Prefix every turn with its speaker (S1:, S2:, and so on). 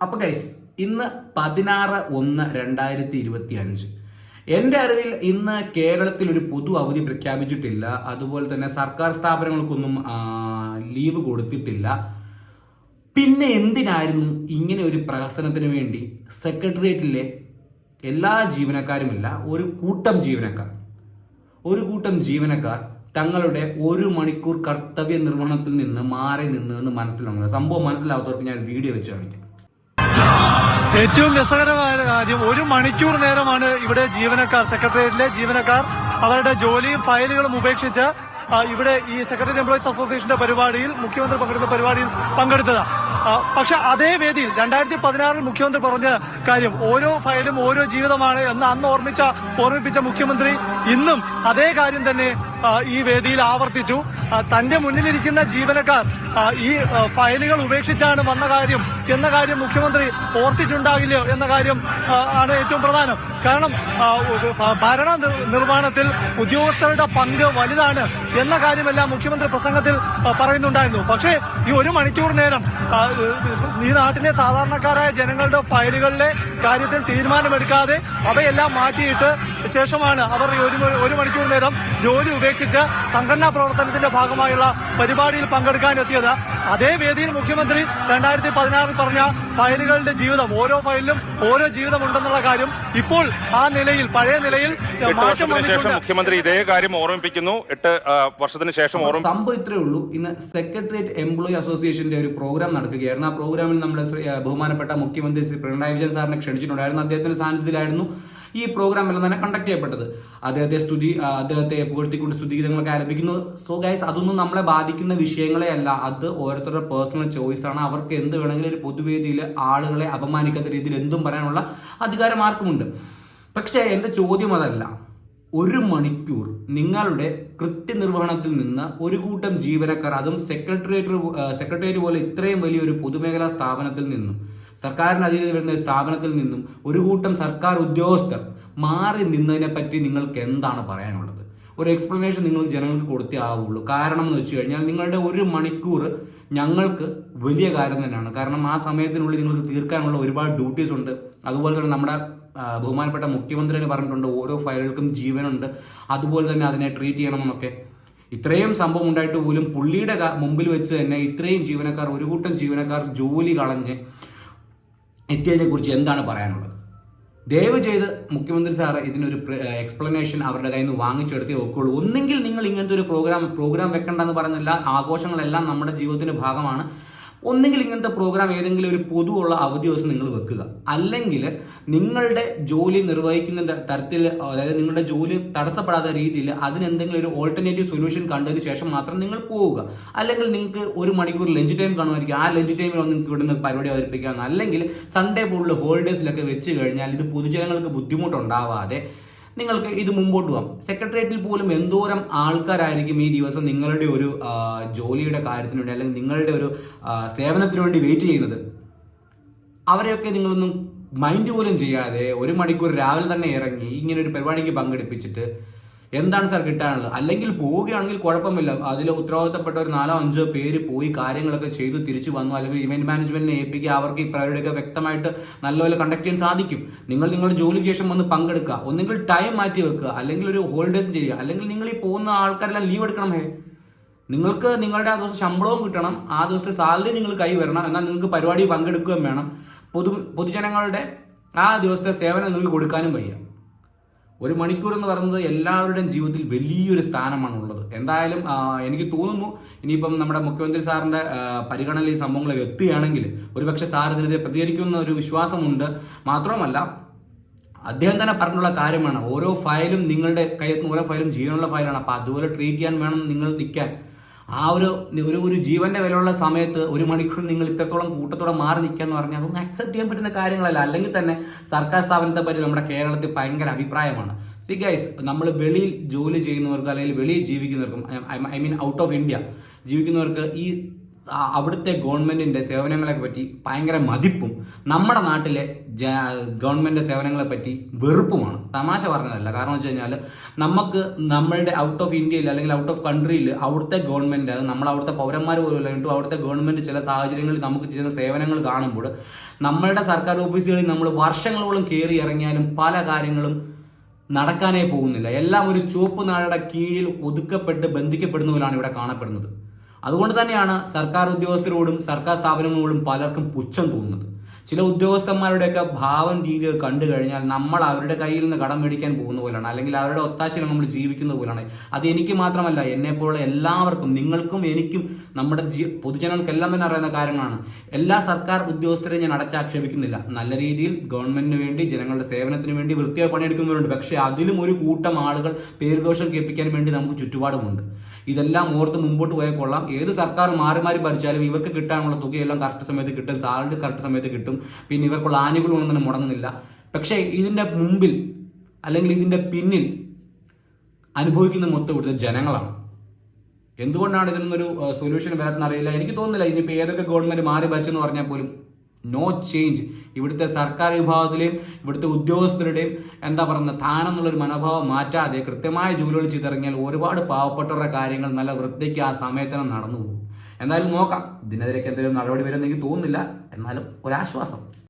S1: അപ്പൊ ഗൈസ് ഇന്ന് പതിനാറ് ഒന്ന് രണ്ടായിരത്തി ഇരുപത്തി അഞ്ച് എന്റെ അറിവിൽ ഇന്ന് കേരളത്തിൽ ഒരു പൊതു അവധി പ്രഖ്യാപിച്ചിട്ടില്ല. അതുപോലെ തന്നെ സർക്കാർ സ്ഥാപനങ്ങൾക്കൊന്നും ലീവ് കൊടുത്തിട്ടില്ല. പിന്നെ എന്തിനായിരുന്നു ഇങ്ങനെ ഒരു പ്രഹസനത്തിന് വേണ്ടി സെക്രട്ടേറിയറ്റിലെ എല്ലാ ജീവനക്കാരുമില്ല ഒരു കൂട്ടം ജീവനക്കാർ. ഒരു കൂട്ടം ജീവനക്കാർ തങ്ങളുടെ ഒരു മണിക്കൂർ കർത്തവ്യ നിർവഹണത്തിൽ നിന്ന് മാറി നിന്നു എന്ന് മനസ്സിലാവുന്നത്. സംഭവം മനസ്സിലാവാത്തവർക്ക് ഞാൻ വീഡിയോ വെച്ച് കാണിക്കാം.
S2: ഏറ്റവും രസകരമായ കാര്യം ഒരു മണിക്കൂർ നേരമാണ് ഇവിടെ ജീവനക്കാർ സെക്രട്ടേറിയറ്റിലെ ജീവനക്കാർ അവരുടെ ജോലിയും ഫയലുകളും ഉപേക്ഷിച്ച് ഇവിടെ ഈ സെക്രട്ടറി എംപ്ലോയീസ് അസോസിയേഷന്റെ പരിപാടിയിൽ മുഖ്യമന്ത്രി പങ്കെടുത്ത പരിപാടിയിൽ പങ്കെടുത്തത്. പക്ഷെ അതേ വേദിയിൽ രണ്ടായിരത്തി പതിനാറിൽ മുഖ്യമന്ത്രി പറഞ്ഞ കാര്യം ഓരോ ഫയലും ഓരോ ജീവിതമാണ് എന്ന് അന്ന് ഓർമ്മിച്ച ഓർമ്മിപ്പിച്ച മുഖ്യമന്ത്രി ഇന്നും അതേ കാര്യം തന്നെ ഈ വേദിയിൽ ആവർത്തിച്ചു. തന്റെ മുന്നിലിരിക്കുന്ന ജീവനക്കാർ ഈ ഫയലുകൾ ഉപേക്ഷിച്ചാണ് വന്ന കാര്യം എന്ന കാര്യം മുഖ്യമന്ത്രി ഓർത്തിട്ടുണ്ടാകില്ലയോ എന്ന കാര്യം ആണ് ഏറ്റവും പ്രധാനം. കാരണം ഭരണ നിർമ്മാണത്തിൽ ഉദ്യോഗസ്ഥരുടെ പങ്ക് വലുതാണ് എന്ന കാര്യമെല്ലാം മുഖ്യമന്ത്രി പ്രസംഗത്തിൽ പറയുന്നുണ്ടായിരുന്നു. പക്ഷേ ഈ ഒരു മണിക്കൂർ നേരം ഈ നാട്ടിലെ സാധാരണക്കാരായ ജനങ്ങളുടെ ഫയലുകളിലെ കാര്യത്തിൽ തീരുമാനമെടുക്കാതെ അവയെല്ലാം മാറ്റിയിട്ട് ശേഷമാണ് അവർ ഒരു ഒരു മണിക്കൂർ നേരം ജോലി ഉപേക്ഷിച്ച് സംഘടനാ പ്രവർത്തനത്തിന്റെ ഭാഗമായുള്ള പരിപാടിയിൽ പങ്കെടുക്കാൻ എത്തിയത് അതേ വേദിയിൽ മുഖ്യമന്ത്രി രണ്ടായിരത്തി പതിനാറിൽ പറഞ്ഞ ഫയലുകളുടെ ജീവിതം ഓരോ ഫയലിലും ഓരോ ജീവിതം ഉണ്ടെന്നുള്ള കാര്യം ഇപ്പോൾ ആ നിലയിൽ പഴയ നിലയിൽ മാറ്റം
S3: ശേഷം മുഖ്യമന്ത്രി ഇതേ കാര്യം ഓർമ്മിപ്പിക്കുന്നു. എട്ട് വർഷത്തിന് ശേഷം
S1: സംഭവം ഇത്രേ ഉള്ളൂ. ഇന്ന് സെക്രട്ടേറിയറ്റ് എംപ്ലോയി അസോസിയേഷന്റെ ഒരു പ്രോഗ്രാം നടക്കുകയായിരുന്നു. ആ പ്രോഗ്രാമിൽ നമ്മുടെ ബഹുമാനപ്പെട്ട മുഖ്യമന്ത്രി ശ്രീ പിണറായി വിജയൻ സാറിനെ ക്ഷണിച്ചിട്ടുണ്ടായിരുന്നു. അദ്ദേഹത്തിന്റെ സാന്നിധ്യത്തിലായിരുന്നു ഈ പ്രോഗ്രാം എല്ലാം തന്നെ കണ്ടക്ട് ചെയ്യപ്പെട്ടത്. അദ്ദേഹത്തെ സ്തുതി അദ്ദേഹത്തെ പുകഴ്ത്തിക്കൊണ്ട് സ്തുതിഗീതങ്ങളൊക്കെ ആരംഭിക്കുന്നു സോ ഗൈസ് അതൊന്നും നമ്മളെ ബാധിക്കുന്ന വിഷയങ്ങളെ അല്ല അത് ഓരോരുത്തരുടെ പേഴ്സണൽ ചോയ്സ് ആണ്. അവർക്ക് എന്ത് വേണമെങ്കിലും ഒരു പൊതുവേദിയിൽ ആളുകളെ അപമാനിക്കാത്ത രീതിയിൽ എന്തും പറയാനുള്ള അധികാരം ആർക്കുമുണ്ട്. പക്ഷേ എന്റെ ചോദ്യം അതല്ല. ഒരു മണിക്കൂർ നിങ്ങളുടെ കൃത്യനിർവഹണത്തിൽ നിന്ന് ഒരു കൂട്ടം ജീവനക്കാർ അതും സെക്രട്ടേറിയറ്റ് സെക്രട്ടേറിയറ്റ് പോലെ ഇത്രയും വലിയൊരു പൊതുമേഖലാ സ്ഥാപനത്തിൽ നിന്നും സർക്കാരിന് അതീതി വരുന്ന ഒരു സ്ഥാപനത്തിൽ നിന്നും ഒരു കൂട്ടം സർക്കാർ ഉദ്യോഗസ്ഥർ മാറി നിന്നതിനെ പറ്റി നിങ്ങൾക്ക് എന്താണ് പറയാനുള്ളത്? ഒരു എക്സ്പ്ലനേഷൻ നിങ്ങൾ ജനങ്ങൾക്ക് കൊടുത്തേ ആവുള്ളൂ. കാരണം എന്ന് വെച്ച് കഴിഞ്ഞാൽ നിങ്ങളുടെ ഒരു മണിക്കൂർ ഞങ്ങൾക്ക് വലിയ കാര്യം തന്നെയാണ്. കാരണം ആ സമയത്തിനുള്ളിൽ നിങ്ങൾക്ക് തീർക്കാനുള്ള ഒരുപാട് ഡ്യൂട്ടീസ് ഉണ്ട്. അതുപോലെ തന്നെ നമ്മുടെ ബഹുമാനപ്പെട്ട മുഖ്യമന്ത്രി തന്നെ പറഞ്ഞിട്ടുണ്ട് ഓരോ ഫയലുകൾക്കും ജീവനുണ്ട്. അതുപോലെ തന്നെ അതിനെ ട്രീറ്റ് ചെയ്യണമെന്നൊക്കെ. ഇത്രയും സംഭവം ഉണ്ടായിട്ട് പോലും പുള്ളിയുടെ മുമ്പിൽ വെച്ച് തന്നെ ഇത്രയും ജീവനക്കാർ ഒരു കൂട്ടം ജീവനക്കാർ ജോലി കളഞ്ഞ് എത്തിയതിനെ കുറിച്ച് എന്താണ് പറയാനുള്ളത്? ദയവ് ചെയ്ത് മുഖ്യമന്ത്രി സാറ് ഇതിനൊരു എക്സ്പ്ലനേഷൻ അവരുടെ കയ്യിൽ നിന്ന് വാങ്ങിച്ചെടുത്തേ ഒക്കുള്ളൂ. ഒന്നെങ്കിൽ നിങ്ങൾ ഇങ്ങനത്തെ ഒരു പ്രോഗ്രാം പ്രോഗ്രാം വെക്കണ്ടെന്ന് പറയുന്നില്ല ആഘോഷങ്ങളെല്ലാം നമ്മുടെ ജീവിതത്തിന്റെ ഭാഗമാണ്. ഒന്നെങ്കിൽ ഇങ്ങനത്തെ പ്രോഗ്രാം ഏതെങ്കിലും ഒരു പൊതുവുള്ള അവധി ദിവസം നിങ്ങൾ വെക്കുക. അല്ലെങ്കിൽ നിങ്ങളുടെ ജോലി നിർവഹിക്കുന്ന തരത്തിൽ അതായത് നിങ്ങളുടെ ജോലി തടസ്സപ്പെടാത്ത രീതിയിൽ അതിനെന്തെങ്കിലും ഒരു ഓൾട്ടർനേറ്റീവ് സൊല്യൂഷൻ കണ്ടതിന് ശേഷം മാത്രം നിങ്ങൾ പോവുക. അല്ലെങ്കിൽ നിങ്ങൾക്ക് ഒരു മണിക്കൂർ ലഞ്ച് ടൈം കാണുമായിരിക്കും. ആ ലഞ്ച് ടൈമിൽ നിങ്ങൾക്ക് ഇവിടുന്ന് പരിപാടി അവതരിപ്പിക്കാം അല്ലെങ്കിൽ സൺഡേ പോലുള്ള ഹോളിഡേസിലൊക്കെ വെച്ച് കഴിഞ്ഞാൽ ഇത് പൊതുജനങ്ങൾക്ക് ബുദ്ധിമുട്ടുണ്ടാവാതെ നിങ്ങൾക്ക് ഇത് മുമ്പോട്ട് പോകാം. സെക്രട്ടേറിയറ്റിൽ പോലും എന്തോരം ആൾക്കാരായിരിക്കും ഈ ദിവസം നിങ്ങളുടെ ഒരു ജോലിയുടെ കാര്യത്തിന് വേണ്ടി അല്ലെങ്കിൽ നിങ്ങളുടെ ഒരു സേവനത്തിന് വേണ്ടി വെയിറ്റ് ചെയ്യുന്നത്. അവരെയൊക്കെ നിങ്ങളൊന്നും മൈൻഡ് പോലും ചെയ്യാതെ ഒരു മണിക്കൂർ രാവിലെ തന്നെ ഇറങ്ങി ഇങ്ങനെ ഒരു പരിപാടിക്ക് പങ്കെടുപ്പിച്ചിട്ട് എന്താണ് സാർ കിട്ടാനുള്ളത്? അല്ലെങ്കിൽ പോവുകയാണെങ്കിൽ കുഴപ്പമില്ല. അതിൽ ഉത്തരവാദിത്തപ്പെട്ട ഒരു നാലോ അഞ്ചോ പേര് പോയി കാര്യങ്ങളൊക്കെ ചെയ്തു തിരിച്ചു വന്നു. അല്ലെങ്കിൽ ഇവന്റ് മാനേജ്മെന്റിനെ ഏൽപ്പിക്കുക അവർക്ക് ഈ പരിപാടിയൊക്കെ വ്യക്തമായിട്ട് നല്ലപോലെ കണ്ടക്ട് ചെയ്യാൻ സാധിക്കും. നിങ്ങൾ നിങ്ങളുടെ ജോലിക്ക് ശേഷം വന്ന് പങ്കെടുക്കുക. ഒന്നെങ്കിൽ ടൈം മാറ്റി വെക്കുക. അല്ലെങ്കിൽ ഒരു ഹോളിഡേസ് ചെയ്യുക. അല്ലെങ്കിൽ നിങ്ങൾ ഈ പോകുന്ന ആൾക്കാരെല്ലാം ലീവ് എടുക്കണം ഹേ. നിങ്ങൾക്ക് നിങ്ങളുടെ ആ ദിവസം ശമ്പളവും കിട്ടണം. ആ ദിവസത്തെ സാലറി നിങ്ങൾ കൈ വരണം. എന്നാൽ നിങ്ങൾക്ക് പരിപാടി പങ്കെടുക്കുകയും വേണം. പൊതു പൊതുജനങ്ങളുടെ ആ ദിവസത്തെ സേവനം നിങ്ങൾക്ക് കൊടുക്കാനും വയ്യ. ഒരു മണിക്കൂർ എന്ന് പറയുന്നത് എല്ലാവരുടെയും ജീവിതത്തിൽ വലിയൊരു സ്ഥാനമാണ് ഉള്ളത് എന്തായാലും എനിക്ക് തോന്നുന്നു ഇനിയിപ്പം നമ്മുടെ മുഖ്യമന്ത്രി സാറിന്റെ പരിഗണനയിൽ ഈ എത്തുകയാണെങ്കിൽ ഒരുപക്ഷെ സാർ ഇതിനെതിരെ പ്രതികരിക്കുമെന്ന ഒരു വിശ്വാസമുണ്ട്. മാത്രമല്ല അദ്ദേഹം തന്നെ പറഞ്ഞുള്ള കാര്യമാണ് ഓരോ ഫയലും നിങ്ങളുടെ കയ്യിൽ നിന്ന് ഓരോ ഫയലും ജീവനുള്ള ഫയലാണ്. അപ്പോൾ അതുപോലെ ട്രീറ്റ് ചെയ്യാൻ വേണം നിങ്ങൾ നിൽക്കാൻ. ആ ഒരു ഒരു ഒരു ജീവന്റെ വിലയുള്ള സമയത്ത് ഒരു മണിക്കൂർ നിങ്ങൾ ഇത്രത്തോളം കൂട്ടത്തോടെ മാറി നിൽക്കുക എന്ന് പറഞ്ഞാൽ അതൊന്നും അക്സെപ്റ്റ് ചെയ്യാൻ പറ്റുന്ന കാര്യങ്ങളല്ല. അല്ലെങ്കിൽ തന്നെ സർക്കാർ സ്ഥാപനത്തെ പറ്റി നമ്മുടെ കേരളത്തിൽ ഭയങ്കര അഭിപ്രായമാണ്. സി ഗൈസ് നമ്മൾ വെളിയിൽ ജോലി ചെയ്യുന്നവർക്ക് അല്ലെങ്കിൽ വെളിയിൽ ജീവിക്കുന്നവർക്കും I mean out of India ജീവിക്കുന്നവർക്ക് ഈ അവിടുത്തെ ഗവൺമെന്റിന്റെ സേവനങ്ങളെ പറ്റി ഭയങ്കര മതിപ്പും. നമ്മുടെ നാട്ടിലെ ഗവൺമെന്റ് സേവനങ്ങളെ പറ്റി വെറുപ്പുമാണ്. തമാശ പറഞ്ഞതല്ല. കാരണം വെച്ച് കഴിഞ്ഞാൽ നമുക്ക് നമ്മളുടെ ഔട്ട് ഓഫ് ഇന്ത്യയിൽ അല്ലെങ്കിൽ ഔട്ട് ഓഫ് കൺട്രിയിൽ അവിടുത്തെ ഗവൺമെന്റ് അത് നമ്മൾ അവിടുത്തെ പൗരന്മാർ പോലും അല്ലെങ്കിൽ അവിടുത്തെ ഗവൺമെന്റ് ചില സാഹചര്യങ്ങളിൽ നമുക്ക് ചെയ്യുന്ന സേവനങ്ങൾ കാണുമ്പോൾ നമ്മളുടെ സർക്കാർ ഓഫീസുകളിൽ നമ്മൾ വർഷങ്ങളോളം കയറി ഇറങ്ങിയാലും പല കാര്യങ്ങളും നടക്കാനേ പോകുന്നില്ല. എല്ലാം ഒരു ചുവപ്പ് നാടയുടെ കീഴിൽ ഒതുക്കപ്പെട്ട് ബന്ധിക്കപ്പെടുന്നവരാണ് ഇവിടെ കാണപ്പെടുന്നത്. അതുകൊണ്ട് തന്നെയാണ് സർക്കാർ ഉദ്യോഗസ്ഥരോടും സർക്കാർ സ്ഥാപനങ്ങളോടും പലർക്കും പുച്ഛം തോന്നുന്നത്. ചില ഉദ്യോഗസ്ഥന്മാരുടെയൊക്കെ ഭാവം രീതികൾ കണ്ടു കഴിഞ്ഞാൽ നമ്മൾ അവരുടെ കയ്യിൽ നിന്ന് കടം മേടിക്കാൻ പോകുന്ന പോലെയാണ്. അല്ലെങ്കിൽ അവരുടെ ഒത്താശയിൽ നമ്മൾ ജീവിക്കുന്ന പോലെയാണ്. അത് എനിക്ക് മാത്രമല്ല എന്നെപ്പോലെ എല്ലാവർക്കും നിങ്ങൾക്കും എനിക്കും നമ്മുടെ പൊതുജനങ്ങൾക്കെല്ലാം തന്നെ അറിയുന്ന കാര്യങ്ങളാണ്. എല്ലാ സർക്കാർ ഉദ്യോഗസ്ഥരെയും ഞാൻ അടച്ചാക്ഷേപിക്കുന്നില്ല. നല്ല രീതിയിൽ ഗവൺമെന്റിന് വേണ്ടി ജനങ്ങളുടെ സേവനത്തിന് വേണ്ടി വൃത്തിയായി പണിയെടുക്കുന്നവരുണ്ട്. പക്ഷേ അതിലും ഒരു കൂട്ടം ആളുകൾ പേരുദോഷം കേൾപ്പിക്കാൻ വേണ്ടി നമുക്ക് ചുറ്റുപാടുമുണ്ട്. ഇതെല്ലാം ഓർത്ത് മുമ്പോട്ട് പോയാൽ കൊള്ളാം. ഏത് സർക്കാർ മാറി മാറി ഭരിച്ചാലും ഇവർക്ക് കിട്ടാനുള്ള തുകയെല്ലാം കറക്റ്റ് സമയത്ത് കിട്ടും. സാലറി കറക്റ്റ് സമയത്ത് കിട്ടും. പിന്നെ ഇവർക്കുള്ള ആനുകൂല്യങ്ങളൊന്നും തന്നെ മുടങ്ങുന്നില്ല. പക്ഷേ ഇതിന്റെ മുമ്പിൽ അല്ലെങ്കിൽ ഇതിന്റെ പിന്നിൽ അനുഭവിക്കുന്ന മൊത്തം ഇവിടുത്തെ ജനങ്ങളാണ്. എന്തുകൊണ്ടാണ് ഇതിനൊന്നൊരു സൊല്യൂഷൻ വരാത്തെന്ന് അറിയില്ല. എനിക്ക് തോന്നുന്നില്ല. ഇനിയിപ്പോൾ ഏതൊക്കെ ഗവൺമെന്റ് മാറി ഭരിച്ചെന്ന് പറഞ്ഞാൽ പോലും നോ ചേഞ്ച് ഇവിടുത്തെ സർക്കാർ വിഭാഗത്തിലെയും ഇവിടുത്തെ ഉദ്യോഗസ്ഥരുടെയും എന്താ പറയുന്ന താനെന്നുള്ളൊരു മനോഭാവം മാറ്റാതെ കൃത്യമായ ജോലികൾ ചെയ്തിറങ്ങിയാൽ ഒരുപാട് പാവപ്പെട്ടവരുടെ കാര്യങ്ങൾ നല്ല വൃത്തിക്ക് ആ സമയത്ത് തന്നെ നടന്നു പോകും. എന്തായാലും നോക്കാം. ഇതിനെതിരെ എന്തെങ്കിലും നടപടി വരുമെന്ന് എനിക്ക് തോന്നുന്നില്ല. എന്നാലും ഒരാശ്വാസം.